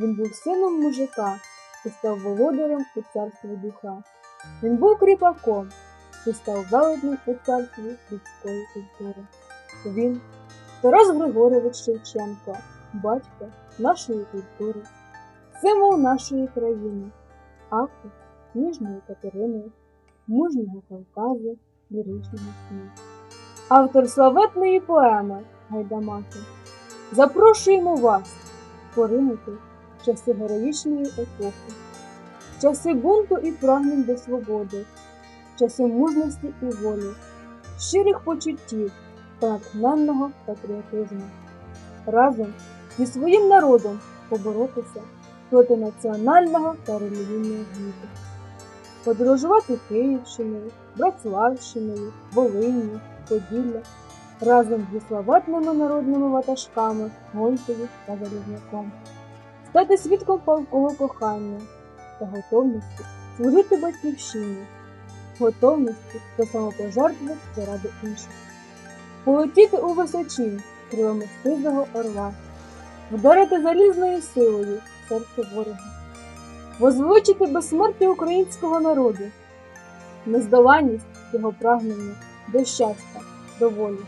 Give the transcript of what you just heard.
Він був сином мужика і став володарем у царстві духа. Він був кріпаком і став велетнем у царстві людської культури. Він Тарас Григорович Шевченко, батько нашої культури, символ нашої країни, автор ніжної Катерини, мужнього Кавказу, ліричного сну. Автор славетної поеми Гайдамаки. Запрошуємо вас поринути часи героїчної епохи, часи бунту і прагнень до свободи, часи мужності і волі, щирих почуттів та натхненного патріотизму. Разом зі своїм народом поборотися проти національного та релігійного гніту. Подорожувати Київщиною, Братславщиною, Волинню, Поділля разом зі славетними народними ватажками Гонтові та Залізняком, стати свідком палкого кохання та готовності служити батьківщині, готовності до самопожертви заради інших, полетіти у височі крилами сизого орла, вдарити залізною силою серце ворога, возвеличити безсмертя українського народу, нездоланність його прагнення до щастя, до волі.